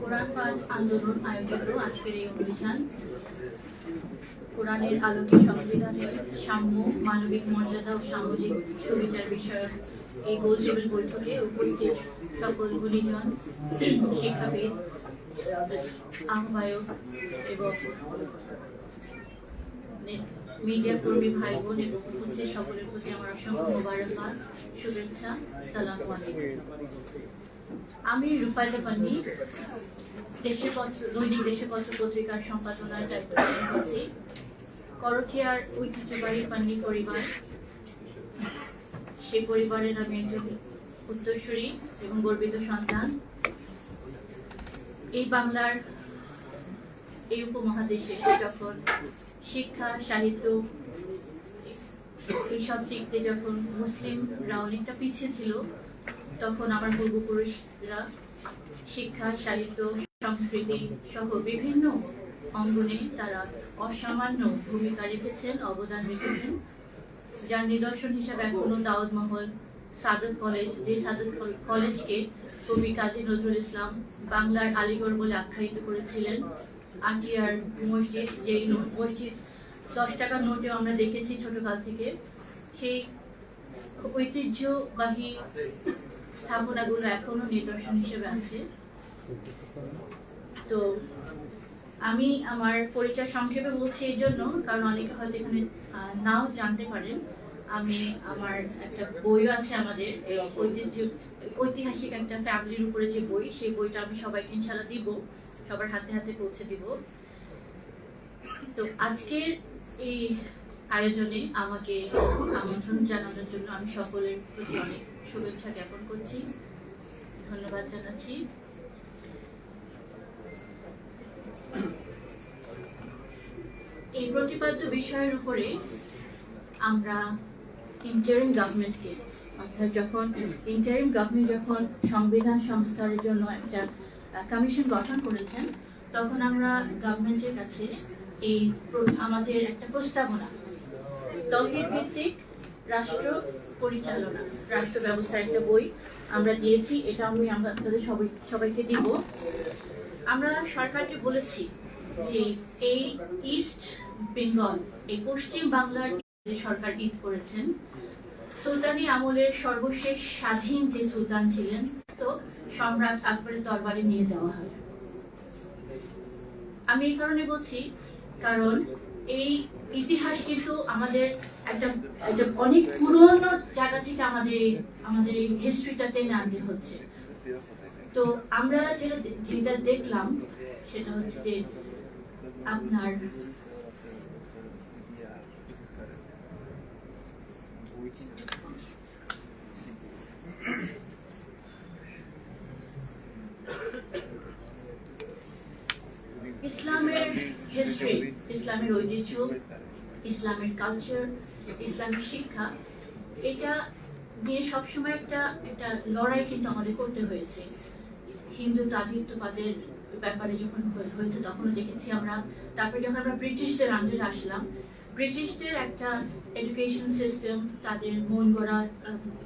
কোরআন পাঠ আন্দোলন আয়োজিত আজকের এই অনুষ্ঠান। কোরআনের আলোকে সংবিধানের সাম্য, মানবিক মর্যাদা ও সামাজিক সুবিচার বিষয়ক এই গোল টেবিল বৈঠকে উপস্থিত সকল গুণীজন, শিক্ষাবিদ, আহ্বায়ক এবং মিডিয়া কর্মী ভাই বোন এবং উপস্থিত সকলের প্রতি আমার অসংখ্য মোবারকবাদ শুভেচ্ছা। সালাম আমি রূপাইলা পান্ডি দেশের পত্র, দৈনিক দেশের পত্র পত্রিকার সম্পাদনার দায়িত্ব করছি। করটিয়ার ঐতিহ্যবাহী পান্ডি পরিবার, সেই পরিবারের আমি একজন উত্তরসূরি এবং গর্বিত সন্তান। এই বাংলার এই উপমহাদেশে যখন শিক্ষা, সাহিত্য, এইসব দিক দিয়ে যখন মুসলিমরা অনেকটা পিছিয়ে ছিল, তখন আমার পূর্বপুরুষরা শিক্ষা, সাহিত্য, সংস্কৃতি সহ বিভিন্ন অঙ্গনে তারা অসামান্য ভূমিকা রেখেছেন, অবদান রেখেছেন। যার নিদর্শন হিসাবে এখনও দাউদ মহল, সাদত কলেজ, যে সাদত কলেজকে কবি কাজী নজরুল ইসলাম বাংলার আলিগড় বলে আখ্যায়িত করেছিলেন। আটিয়ার মসজিদ যেই মসজিদ দশ টাকার নোটেও আমরা দেখেছি ছোটকাল থেকে, সেই ঐতিহ্যবাহী স্থাপনাগুলো এখনও নিদর্শন হিসেবে আছে। তো আমি আমার পরিচয় সংক্ষেপে বলছি এই জন্য, কারণ অনেকে হয়তো এখানে নাও জানতে পারেন। আমি আমার একটা বইও আছে আমাদের, ঐতিহ্য, ঐতিহাসিক একটা ফ্যামিলির উপরে যে বই, সেই বইটা আমি সবাইকে ইনশাল্লাহ দিব। সবার হাতে হাতে পৌঁছে দিব। তো আজকের এই আয়োজনে আমাকে আমন্ত্রণ জানানোর জন্য আমি সকলের প্রতি অনেক শুভেচ্ছা জ্ঞাপন করছি। ধন্যবাদ জানাচ্ছি। এই প্রতিপাদ্য বিষয়ের উপরে আমরা ইন্টারিম গভর্নমেন্টকে অর্থাৎ যখন ইন্টারিম গভর্নমেন্ট যখন সংবিধান সংস্কারের জন্য একটা কমিশন গঠন করেছেন, তখন আমরা গভর্নমেন্টের কাছে এই আমাদের একটা প্রস্তাবনা। তহিদ ভিত্তিক রাষ্ট্র পরিচালনা, রাষ্ট্র ব্যবস্থার একটা বই আমরা দিয়েছি এটা আমি আমরা আপনাদের সবাই, সবাইকে দিব। আমরা সরকারকে বলেছি যে এই ইস্ট বেঙ্গল এই পশ্চিম বাংলার যে সরকার ঈদ করেছেন, সুলতানি আমলের সর্বশেষ স্বাধীন যে সুলতান ছিলেন, তো সম্রাট আকবরের দরবারে নিয়ে যাওয়া হয়। আমি এই কারণে বলছি, কারণ এই ইতিহাস কিন্তু আমাদের একটা একটা অনেক পুরনো জায়গা থেকে আমাদের আমাদের এই হিস্ট্রিটা টেনে আনতে হচ্ছে। তো আমরা যেটা যেটা দেখলাম, সেটা হচ্ছে যে আপনার ইসলামের হিস্ট্রি ইসলামের ঐতিহ্য, ইসলামের কালচার ইসলামের শিক্ষা, এটা নিয়ে সবসময় একটা একটা লড়াই কিন্তু আমাদের করতে হয়েছে। হিন্দু তাজিত্ববাদের ব্যাপারে যখন হয়ে- হয়েছে তখনও দেখেছি আমরা। তারপরে যখন আমরা ব্রিটিশদের আন্ডারে আসলাম, ব্রিটিশদের একটা এডুকেশন সিস্টেম তাদের মন গড়া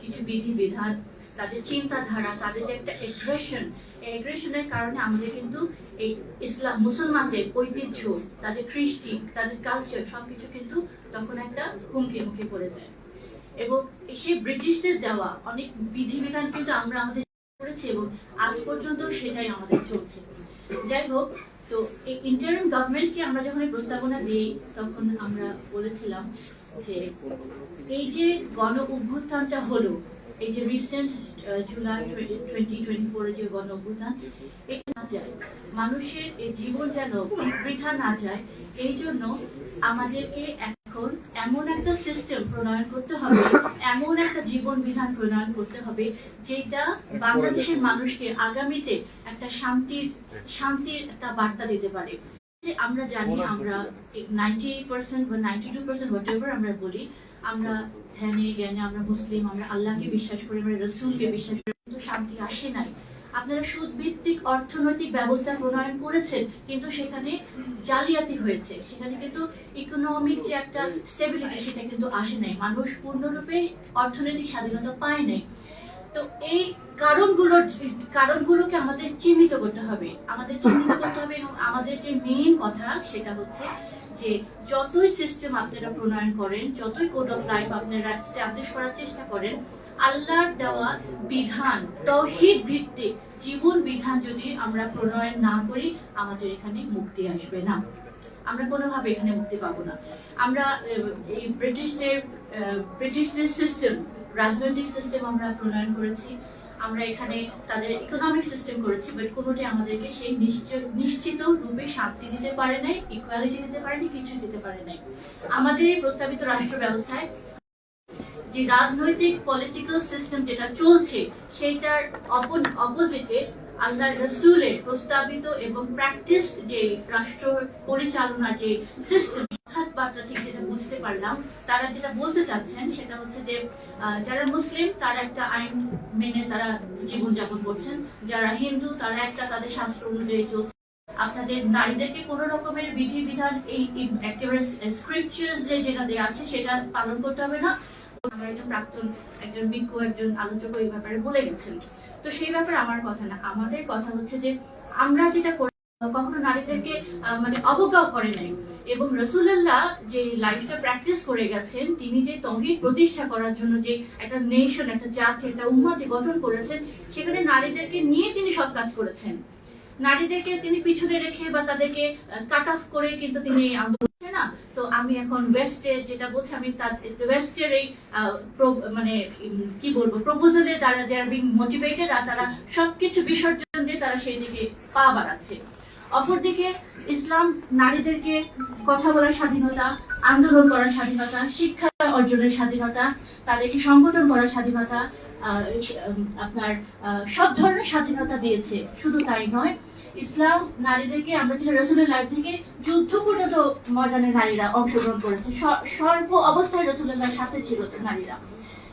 কিছু বিধি বিধান তাদের চিন্তাধারা, তাদের যে একটা এগ্রেশন এই এগ্রেশনের কারণে আমাদের কিন্তু এই ইসলাম, মুসলমানদের ঐতিহ্য, তাদের কৃষ্টি, তাদের কালচার সবকিছু কিন্তু তখন একটা হুমকির মুখে পড়ে যায়। এবং সেই ব্রিটিশদের দেওয়া অনেক বিধিবিধান কিন্তু আমরা আমাদের করেছি এবং আজ পর্যন্ত সেটাই আমাদের চলছে। যাই হোক, তো এই ইন্টারিম গভর্নমেন্টকে আমরা যখন প্রস্তাবনা দিই, তখন আমরা বলেছিলাম যে এই যে গণ অভ্যুত্থানটা হলো, এই যে রিসেন্ট জুলাই টোয়েন্টি টোয়েন্টি ফোরে যে এটা না যায়। মানুষের জীবন যেন বৃথা না যায়, এই জন্য আমাদেরকে এখন এমন একটা সিস্টেম প্রণয়ন করতে হবে, এমন একটা জীবন বিধান প্রণয়ন করতে হবে, যেটা বাংলাদেশের মানুষকে আগামীতে একটা শান্তির শান্তির একটা বার্তা দিতে পারে। আমরা জানি আমরা নাইনটি পার্সেন্ট বা নাইনটি টু পার্সেন্ট হোয়াট আমরা বলি আমরা ধ্যানে জ্ঞানে আমরা মুসলিম, আমরা আল্লাহকে বিশ্বাস করি, আমরা রসুলকে বিশ্বাস করি, কিন্তু শান্তি আসে নাই। আপনারা সুদভিত্তিক অর্থনৈতিক ব্যবস্থা প্রণয়ন করেছেন, কিন্তু সেখানে জালিয়াতি হয়েছে। সেখানে কিন্তু ইকোনমিক যে একটা স্টেবিলিটি সেটা কিন্তু আসে নাই। মানুষ পূর্ণরূপে অর্থনৈতিক স্বাধীনতা পায় নাই। তো এই কারণগুলোর কারণগুলোকে আমাদের চিহ্নিত করতে হবে। আমাদের চিহ্নিত করতে হবে এবং আমাদের যে মেইন কথা সেটা হচ্ছে যে, যতই সিস্টেম আপনারা প্রণয়ন করেন, যতই কোড অফ লাইফ আপনারা স্ট্যাবলিশ করার চেষ্টা করেন, আল্লাহর দেওয়া বিধান, তৌহিদ ভিত্তিক জীবন বিধান যদি আমরা প্রণয়ন না করি, আমাদের এখানে মুক্তি আসবে না। আমরা কোনোভাবে এখানে মুক্তি পাবো না। আমরা এই ব্রিটিশদের ব্রিটিশদের সিস্টেম রাজনৈতিক সিস্টেম আমরা প্রণয়ন করেছি, আমরা এখানে তাদের ইকোনমিক সিস্টেম করেছি বাট কোনোটাই আমাদেরকে সেই নিশ্চিত রূপে শান্তি দিতে পারে নাই ইকুয়ালিটি দিতে পারেনি কিছু দিতে পারে নাই। আমাদের এই প্রস্তাবিত রাষ্ট্র ব্যবস্থায় যে রাজনৈতিক পলিটিক্যাল সিস্টেম যেটা চলছে, সেইটার অপোজিটে আল্লাহ রসুলের প্রস্তাবিত এবং প্র্যাকটিস যে রাষ্ট্র পরিচালনা যে সিস্টেম যেটা বুঝতে পারলাম, তারা যেটা বলতে চাচ্ছেন সেটা হচ্ছে যে যারা মুসলিম, তারা একটা আইন মেনে তারা জীবনযাপন করছেন। যারা হিন্দু, তারা একটা তাদের শাস্ত্র অনুযায়ী চলছে। আপনাদের নারীদেরকে কোন রকমের এই একেবারে স্ক্রিপচার্স যে যেটা দেওয়া আছে সেটা পালন করতে হবে না। আমার একজন প্রাক্তন একজন বিজ্ঞ, একজন আলোচক এই ব্যাপারে বলে গেছেন। তো সেই ব্যাপারে আমার কথা না। আমাদের কথা হচ্ছে যে, আমরা যেটা কখনো নারীদেরকে মানে অবজ্ঞাও করে নাই। এবং রসুল্লাহ যে লাইফটা প্র্যাকটিস করে গেছেন, তিনি যে তহিদ প্রতিষ্ঠা করার জন্য যে একটা নেশন একটা জাতি, একটা উম্মা যে গঠন করেছেন, সেখানে নারীদেরকে নিয়ে তিনি সব কাজ করেছেন। নারীদেরকে তিনি পিছনে রেখে বা তাদেরকে কাট অফ করে কিন্তু তিনি আন্দোলন না। তো আমি এখন ওয়েস্টে যেটা বলছি, আমি ওয়েস্টের এই মানে কি বলব প্রপোজালে তারা দে আর বিং মোটিভেটেড আর তারা সবকিছু বিসর্জন দিয়ে তারা সেই দিকে পা বাড়াচ্ছে। অপরদিকে ইসলাম নারীদেরকে কথা বলার স্বাধীনতা, আন্দোলন করার স্বাধীনতা, শিক্ষা অর্জনের স্বাধীনতা, তাদেরকে সংগঠন করার স্বাধীনতা আপনার সব ধরনের স্বাধীনতা দিয়েছে। শুধু তাই নয়, ইসলাম নারীদেরকে, আমরা যেটা রসুলের লাইফ থেকে যুদ্ধ পর্যন্ত ময়দানে নারীরা অংশগ্রহণ করেছে। সর্ব অবস্থায় রসুলের সাথে ছিল নারীরা।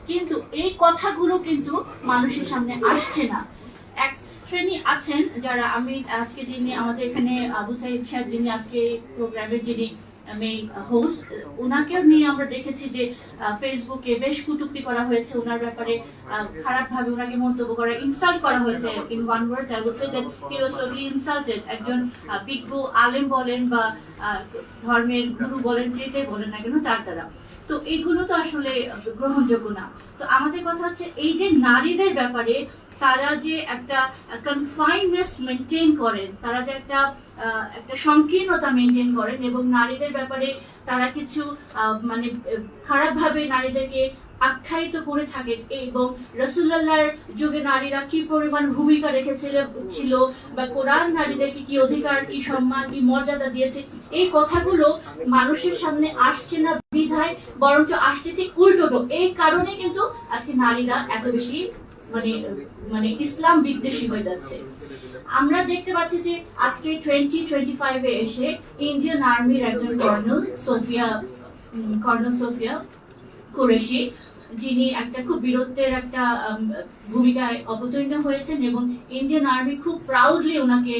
কিন্তু এই কথাগুলো কিন্তু মানুষের সামনে আসছে না। এক শ্রেণি আছেন যারা আমি আজকে যিনি আমাদের এখানে আবু সাইদ সাহেব, যিনি আজকে প্রোগ্রামের যিনি মেইন হোস্ট ওনাকেও নিয়ে আমরা দেখেছি যে ফেসবুকে বেশ করা হয়েছে। ওনার ব্যাপারে ওনাকে মন্তব্য করা ইনসাল্ট করা হয়েছে in one word he was insulted একজন বিজ্ঞ আলেম বলেন বা ধর্মের গুরু বলেন যেটাই বলেন না কেন, তার দ্বারা। তো এইগুলো তো আসলে গ্রহণযোগ্য না। তো আমাদের কথা হচ্ছে, এই যে নারীদের ব্যাপারে তারা যে একটা কনফাইননেস মেনটেন করেন, তারা যে একটা একটা সংকীর্ণতা মেনটেন করেন এবং নারীদের ব্যাপারে তারা কিছু মানে খারাপ ভাবে নারীদেরকে আখ্যায়িত করে থাকেন এবং রসুল্লাহর যুগে নারীরা কি পরিমাণ ভূমিকা রেখেছিল, ছিল বা কোরআন নারীদেরকে কি অধিকার, কি সম্মান, কি মর্যাদা দিয়েছে, এই কথাগুলো মানুষের সামনে আসছে না বিধায়, বরঞ্চ আসছে ঠিক উল্টো এই কারণে কিন্তু আজকে নারীরা এত বেশি মানে মানে ইসলাম বিদ্বেষী হয়ে যাচ্ছে। আমরা দেখতে পাচ্ছি যে আজকে টোয়েন্টি টোয়েন্টি ফাইভে এসে ইন্ডিয়ান আর্মির একজন কর্নেল সোফিয়া কর্নেল সোফিয়া কুরেশি, যিনি একটা খুব বীরত্বের একটা ভূমিকায় অবতীর্ণ হয়েছেন এবং ইন্ডিয়ান আর্মি খুব প্রাউডলি ওনাকে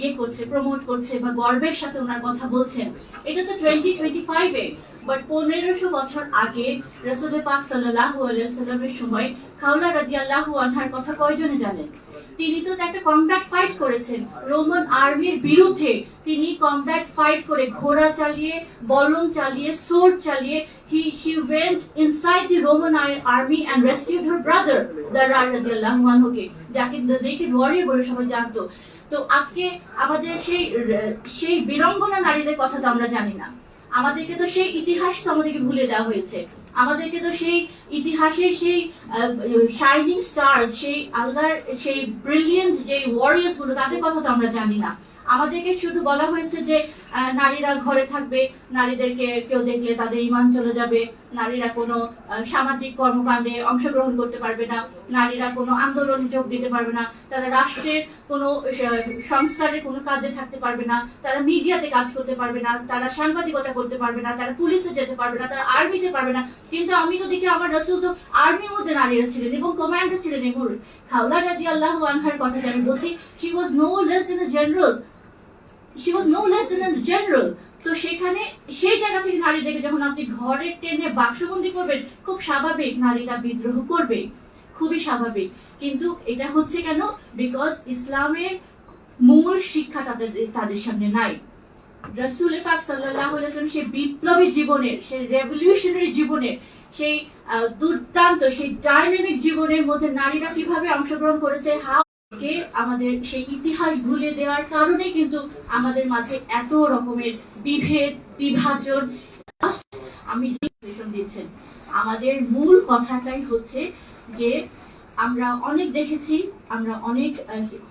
ইয়ে করছে প্রমোট করছে বা গর্বের সাথে ওনার কথা বলছেন। এটা তো টোয়েন্টি টোয়েন্টি ফাইভে বাট পনেরোশো বছর আগে রসুল পাক সাল্লাহ আলাইসাল্লামের সময় খাওলা রাদি আল্লাহ আনহার কথা কয়জনে জানেন? তিনি তো একটা কমব্যাট ফাইট করেছেন। রোমান আর্মির বিরুদ্ধে তিনি কমব্যাট ফাইট করে ঘোড়া চালিয়ে বলম চালিয়ে সোর্ড চালিয়ে হি she went inside the Roman army and rescued her brother দারা রাদিয়াল্লাহু আনহুকে যাকে naked warrior বলে সবাই জানতো। তো আজকে আমাদের সেই সেই বীরঙ্গনা নারীদের কথা তো আমরা জানি না। আমাদেরকে তো সেই ইতিহাস তো আমাদেরকে ভুলে দেওয়া হয়েছে। আমাদেরকে তো সেই ইতিহাসের সেই শাইনিং স্টার সেই আলগার সেই ব্রিলিয়েন্ট যে ওয়ারিয়ার্সগুলো, তাদের কথা তো আমরা জানি না। আমাদেরকে শুধু বলা হয়েছে যে নারীরা ঘরে থাকবে, নারীদেরকে কেউ দেখলে তাদের ইমান চলে যাবে, নারীরা কোনো সামাজিক কর্মকাণ্ডে অংশগ্রহণ করতে পারবে না, নারীরা কোনো আন্দোলনে যোগ দিতে পারবে না, তারা রাষ্ট্রের কোনো সংস্কারের কোনো কাজে থাকতে পারবে না, তারা মিডিয়াতে কাজ করতে পারবে না, তারা সাংবাদিকতা করতে পারবে না, তারা পুলিশে যেতে পারবে না, তারা আর্মিতে পারবে না। কিন্তু আমি তো দেখি আমার রসুল তো আর্মির মধ্যে নারীরা ছিলেন এবং কমান্ডার ছিলেন এবং খাওলা রাদি আল্লাহ আনহার কথা যে আমি বলছি she was no less than general she was no less than general তো সেখানে সেই জায়গা থেকে নারীদেরকে যখন আপনি ঘরে টেনে বাক্সবন্দি করবেন, খুব স্বাভাবিক নারীরা বিদ্রোহ করবে। খুবই স্বাভাবিক। কিন্তু এটা হচ্ছে কেন? বিকজ ইসলামের মূল শিক্ষা তাদের তাদের সামনে নাই। রসুল পাক আলাইহি সেই বিপ্লবী জীবনের সেই রেভলিউশনারি জীবনের সেই দুর্দান্ত, সেই ডাইনামিক জীবনের মধ্যে নারীরা কীভাবে অংশগ্রহণ করেছে হাউ কে আমাদের সেই ইতিহাস ভুলে দেওয়ার কারণে কিন্তু আমাদের মাঝে এত রকমের বিভেদ, বিভাজন। আমি বিশ্লেষণ দিচ্ছেন, আমাদের মূল কথাটাই হচ্ছে যে আমরা অনেক দেখেছি, আমরা অনেক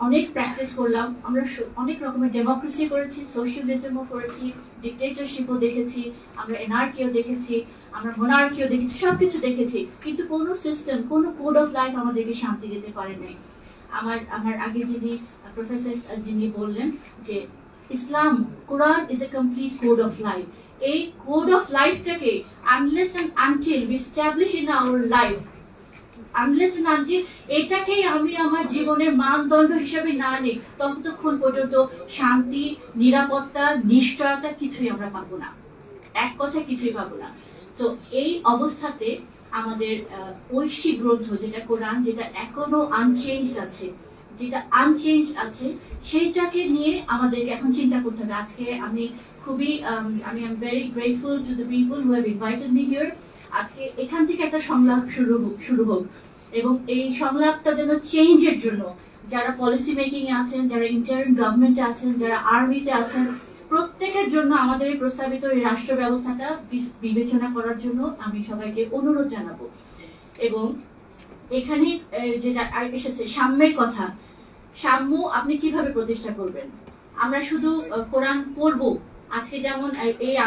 অনেক প্র্যাকটিস করলাম, আমরা অনেক রকমের ডেমোক্রেসি করেছি সোশ্যালিজমও করেছি ডিক্টেটরশিপও দেখেছি, আমরা এনআরকিও দেখেছি, আমরা মোনার্কিও দেখেছি, সবকিছু দেখেছি, কিন্তু কোনো সিস্টেম কোনো কোড অফ লাইফ আমাদেরকে শান্তি দিতে পারে নাই আমার আমার আগে যিনি প্রফেসর যিনি বললেন যে Islam, Quran is a complete code of life এই কোড অফ লাইফটাকে unless and until we establish in our life unless and until এটাকেই আমি আমার জীবনের মানদণ্ড হিসেবে না নিই, ততক্ষণ পর্যন্ত শান্তি, নিরাপত্তা, নিশ্চয়তা কিছুই আমরা পাবো না। এক কথা কিছুই পাবো না। তো এই অবস্থাতে আমাদের ঐশী গ্রন্থ, যেটা কোরআন, যেটা এখনও আনচেঞ্জড আছে। যেটা আনচেঞ্জ আছে, সেইটাকে নিয়ে আমাদেরকে এখন চিন্তা করতে হবে। আজকে আমি খুবই আমি am very grateful to the people who have invited me here আজকে এখান থেকে একটা সংলাপ শুরু হোক শুরু হোক। এবং এই সংলাপটা যেন চেঞ্জের জন্য, যারা পলিসি মেকিং আছেন, যারা ইন্টারিম গভর্নমেন্টে আছেন, যারা আর্মিতে আছেন প্রত্যেকের জন্য আমাদের এই প্রস্তাবিত এই রাষ্ট্র ব্যবস্থাটা বিবেচনা করার জন্য আমি সবাইকে অনুরোধ জানাব। এবং এখানে যেটা এসেছে, সাম্যের কথা। সাম্য আপনি কীভাবে প্রতিষ্ঠা করবেন? আমরা শুধু কোরআন পড়ব। আজকে যেমন এই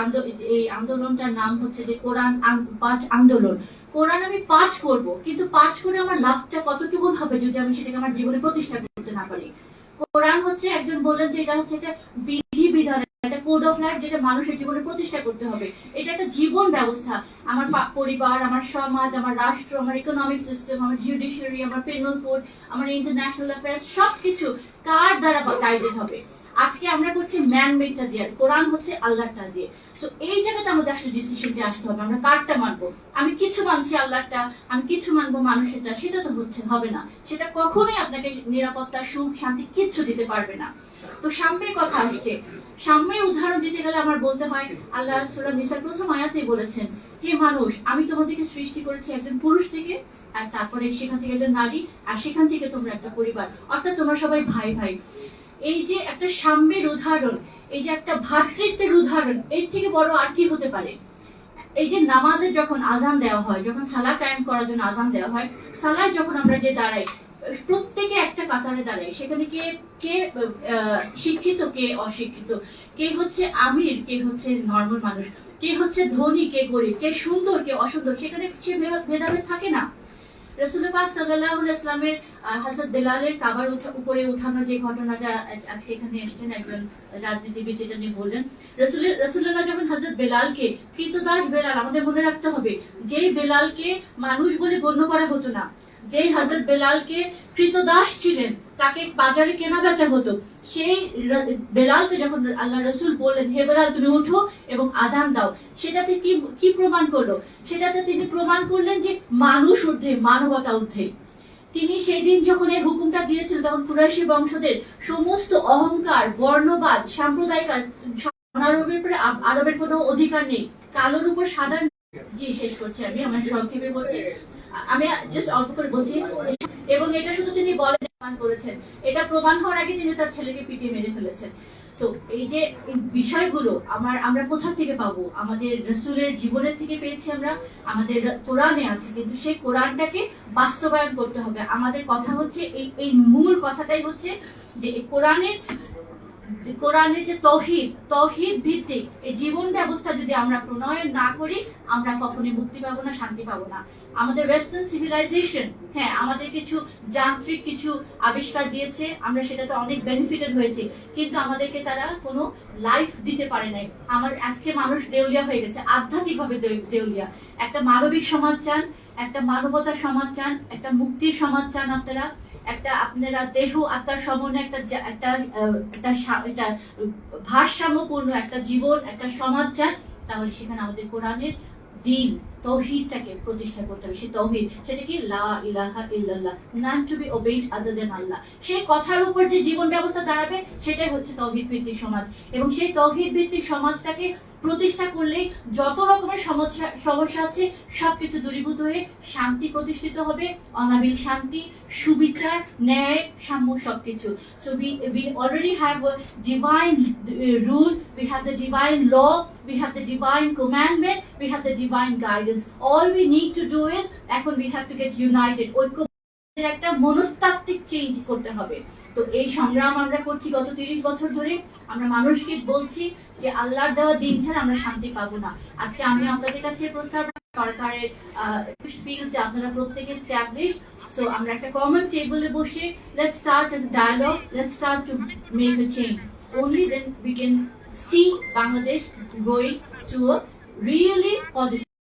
এই আন্দোলনটার নাম হচ্ছে যে কোরআন আন- পাঠ আন্দোলন। কোরআন আমি পাঠ করব, কিন্তু পাঠ করে আমার লাভটা কতটুকু হবে যদি আমি সেটাকে আমার জীবনে প্রতিষ্ঠা করতে না পারি? কোরআন হচ্ছে একজন বললেন যে এটা হচ্ছে একটা বিধি বিধান একটা কোড অফ লাইফ যেটা মানুষের জীবনে প্রতিষ্ঠা করতে হবে। এটা একটা জীবন ব্যবস্থা। আমার পরিবার, আমার সমাজ, আমার রাষ্ট্র, আমার ইকোনমিক সিস্টেম আমার জুডিশিয়ারি আমার পেনাল কোড আমার ইন্টারন্যাশনাল অ্যাফেয়ার্স সবকিছু কার দ্বারা গাইডেড হবে? আজকে আমরা করছি ম্যান মেডটা দিয়ে, কোরআন হচ্ছে আল্লাহটা দিয়ে। তো এই জায়গাতে আমাদের আসলে ডিসিশনটা আসতে হবে, আমরা কারটা মানবো? আমি কিছু মানছি আল্লাহটা আমি কিছু মানবো মানুষেরটা সেটা তো হচ্ছে, হবে না। সেটা কখনোই আপনাকে নিরাপত্তা, সুখ, শান্তি কিচ্ছু দিতে পারবে না। তো সাম্যের কথা আসছে। সাম্যের উদাহরণ দিতে গেলে আমার বলতে হয়, আল্লাহ সুরা নিসার প্রথম আয়াতেই বলেছেন, হে মানুষ, আমি তোমাদেরকে সৃষ্টি করেছি একজন পুরুষ থেকে, আর তারপরে সেখান থেকে একজন নারী, আর সেখান থেকে তোমরা একটা পরিবার। অর্থাৎ তোমরা সবাই ভাই ভাই এই যে একটা সাম্যের উদাহরণ, এই যে একটা ভ্রাতৃত্বের উদাহরণ, এর থেকে বড় আর কি হতে পারে? এই যে নামাজের যখন আজান দেওয়া হয়, যখন সালা কায়েম করার জন্য আজান দেওয়া হয়, সালায় যখন আমরা যে দাঁড়াই, প্রত্যেকে একটা কাতারে দাঁড়াই সেখানে কে কে শিক্ষিত, কে অশিক্ষিত? কে হচ্ছে আমির, কে হচ্ছে নর্মাল মানুষ? কে হচ্ছে ধনী, কে গরিব? কে সুন্দর, কে অসুন্দর? সেখানে সে ভেদাভেদ থাকে না। রসুল সাল্লাহ ইসলামের হাজরত বেলালের কাবার উপরে উঠানোর যে ঘটনাটা আজকে এখানে এসেছেন একজন রাজনীতিবিদ, যেটা নিয়ে বললেন, রসুল রসুল্লাহ যখন হাজরত বেলালকে, কৃতদাস বেলাল, আমাদের মনে রাখতে হবে, যেই বেলালকে মানুষ বলে গণ্য করা হতো না, যেই হাজরত বেলালকে কৃতদাস ছিলেন তাকে বাজারে কেনা বেচা হতো। সেই বেলালকে যখন আল্লাহ রসুল বললেন, হে বেলাল, তুমি উঠো এবং আজান দাও। সেটাতে কি কি প্রমাণ করল? সেটাতে তিনি প্রমাণ করলেন যে মানুষ ঊর্ধ্বে, মানবতা ঊর্ধ্বে। তিনি সেই দিন যখন এই হুকুমটা দিয়েছিলেন তখন কুরাইশি বংশদের সমস্ত অহংকার, বর্ণবাদ, সাম্প্রদায়িক আর আরবের উপরে আরবের কোনো অধিকার নেই। কালোর উপর সাদা জি, শেষ করছি আমি, আমার সংক্ষেপে বলছি। আমি জাস্ট অল্প করে বলছি এবং এটা শুধু তিনি বলে প্রমাণ করেছেন, এটা প্রমাণ হওয়ার আগে তিনি তার ছেলেকে পিটিয়ে মেরে ফেলেছেন। তো এই যে বিষয়গুলো আমার, আমরা কোথা থেকে পাবো? আমাদের রসুলের জীবনের থেকে পেয়েছি আমরা, আমাদের কোরআনে আছে, কিন্তু সেই কোরআনটাকে বাস্তবায়ন করতে হবে। আমাদের কথা হচ্ছে, এই এই মূল কথাটাই হচ্ছে যে কোরআনের কোরআনের যে তৌহিদ তৌহিদ ভিত্তিক এই জীবন ব্যবস্থা যদি আমরা প্রণয়ন না করি, আমরা কখনোই মুক্তি পাবো না, শান্তি পাবো না। আমাদের ওয়েস্টার্ন সিভিলাইজেশন হ্যাঁ আমাদের কিছু যান্ত্রিক কিছু আবিষ্কার দিয়েছে, আমরা সেটাতে অনেক বেনিফিটেড হয়েছি, কিন্তু আমাদেরকে তারা কোনো লাইফ দিতে পারে নাই। আমার, আজকে মানুষ দেউলিয়া হয়ে গেছে, আধ্যাত্মিকভাবে দেউলিয়া। একটা মানবিক সমাজ চান একটা মানবতার সমাজ চান, একটা মুক্তির সমাজ চান আপনারা, একটা আপনারা দেহ, আত্মার সমন্বয় একটা একটা একটা ভারসাম্যপূর্ণ একটা জীবন, একটা সমাজ চান, তাহলে সেখানে আমাদের কোরআনের দিন, তৌহিদটাকে প্রতিষ্ঠা করতে হবে। সেই তৌহিদ, সেটা কি? লা ইলাহা ইল্লাল্লাহ none to be obeyed other than Allah. সেই কথার উপর যে জীবন ব্যবস্থা দাঁড়াবে, সেটাই হচ্ছে তৌহিদ ভিত্তিক সমাজ। এবং সেই তৌহিদ ভিত্তিক সমাজটাকে প্রতিষ্ঠা করলে যত রকমের সমস্যা সমস্যা আছে সবকিছু দূরীভূত হয়ে শান্তি প্রতিষ্ঠিত হবে অনাবিল শান্তি সুবিচার ন্যায় সাম্য সবকিছু so we we already have divine rule we have the divine law we have the divine commandment, we have the divine guidance. All we need to do is এখন we have get united. একটা মনস্তাত্ত্বিক change করতে হবে। তো এই সংগ্রাম আমরা করছি গত তিরিশ বছর ধরে। আমরা মানুষকে বলছি যে আল্লাহর দেওয়া দিন ছাড়া আমরা শান্তি পাবো না। আজকে আমি আপনাদের কাছে প্রস্তাব সরকারের ফিল যে আপনারা প্রত্যেকে স্ট্যাবলিশ সো আমরা একটা কমন টেবলে বসে let's start dialogue let's start to make a change only then we can see Bangladesh growing to a really